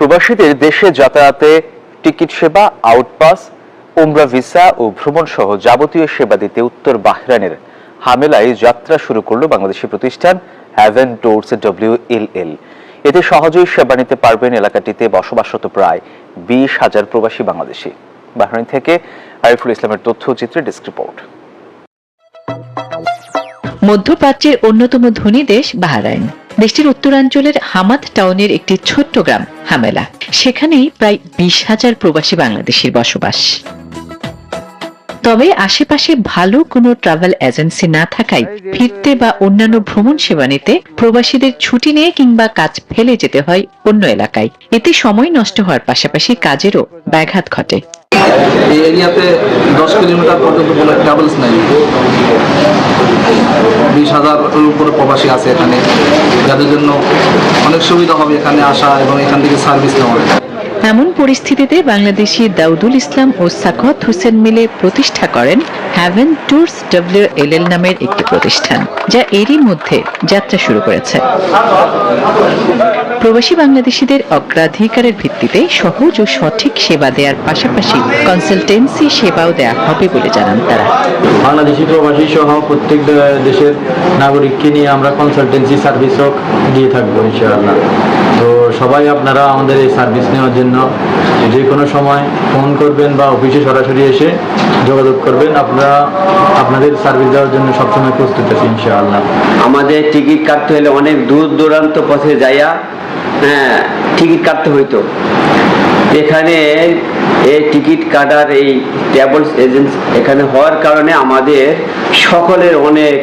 প্রবাসীদের দেশে যাতায়াতে টিকিট সেবা, আউটপাস, উমরা ভিসা ও ভ্রমণ সহ যাবতীয় সেবা দিতে উত্তর বাহরানের হামেলায় যাত্রা শুরু করল বাংলাদেশি প্রতিষ্ঠান Haven Tours W L L এতে সহজেই সেবা নিতে পারবেন এলাকাটিতে বসবাসরত প্রায় বিশ হাজার প্রবাসী বাংলাদেশি। বাহরাইন থেকে আরিফুল ইসলামের তথ্যচিত্রে ডেস্ক রিপোর্ট। মধ্যপ্রাচ্যের অন্যতম ধনী দেশ বাহরাইন। দেশটির উত্তরাঞ্চলের হামাদ টাউনের একটি ছোট্ট গ্রাম, হামেলা। সেখানেই প্রায় বিশ হাজার প্রবাসী বাংলাদেশির বসবাস। তবে আশেপাশে ভালো কোনো ট্রাভেল এজেন্সি না থাকায় ফিরতে বা অন্যান্য ভ্রমণ সেবা নিতে প্রবাসীদের ছুটি নিয়ে কিংবা কাজ ফেলে যেতে হয় অন্য এলাকায়। এতে সময় নষ্ট হওয়ার পাশাপাশি কাজেরও ব্যাঘাত ঘটে। এই এরিয়াতে দশ কিলোমিটার পর্যন্ত কোনো ট্রাভেলস নাই। বিশ হাজারের উপরে প্রবাসী আছে এখানে। যাদের জন্য অনেক সুবিধা হবে এখানে আসা এবং এখান থেকে সার্ভিস নেওয়া। এমন পরিস্থিতিতে বাংলাদেশি দাউদুল ইসলাম ও সাকত হোসেন মিলে প্রতিষ্ঠা করেন Haven Tours W L L নামের একটি প্রতিষ্ঠান, যা এরই মধ্যে যাত্রা শুরু করেছে। প্রবাসী বাংলাদেশিদের অগ্রাধিকারের ভিত্তিতে সহজ ও সঠিক সেবা দেওয়ার পাশাপাশি কনসালটেন্সি সেবাও দেওয়া হবে বলে জানান তারা। বাংলাদেশি প্রবাসী সহ প্রত্যেক দেশের নাগরিককে নিয়ে আমরা কনসালটেন্সি সার্ভিসও দিয়ে থাকব, ইনশাআল্লাহ। তো সবাই আপনারা আমাদের এই সার্ভিস নেওয়ার জন্য যে কোনো সময় ফোন করবেন বা অফিসে সরাসরি এসে যোগাযোগ করবেন। আপনারা, আপনাদের সার্ভিস দেওয়ার জন্য সবসময় প্রস্তুত আছি, ইনশাআল্লাহ। আমাদের টিকিট কাটতে হলে অনেক দূর দূরান্ত পথে যাইয়া হ্যাঁ টিকিট কাটতে হইতো। এখানে এই টিকিট কাটার এই ট্রাভেলস এজেন্সি এখানে হওয়ার কারণে আমাদের সকলের অনেক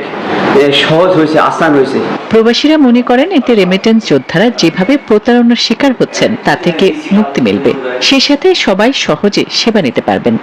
সহজ হয়েছে, আসান হয়েছে। প্রবাসীরা মনে করেন এতে রেমিটেন্স যোদ্ধারা যেভাবে প্রতারণার শিকার হচ্ছেন, তা থেকে মুক্তি মিলবে। সে সাথে সবাই সহজে সেবা নিতে পারবেন।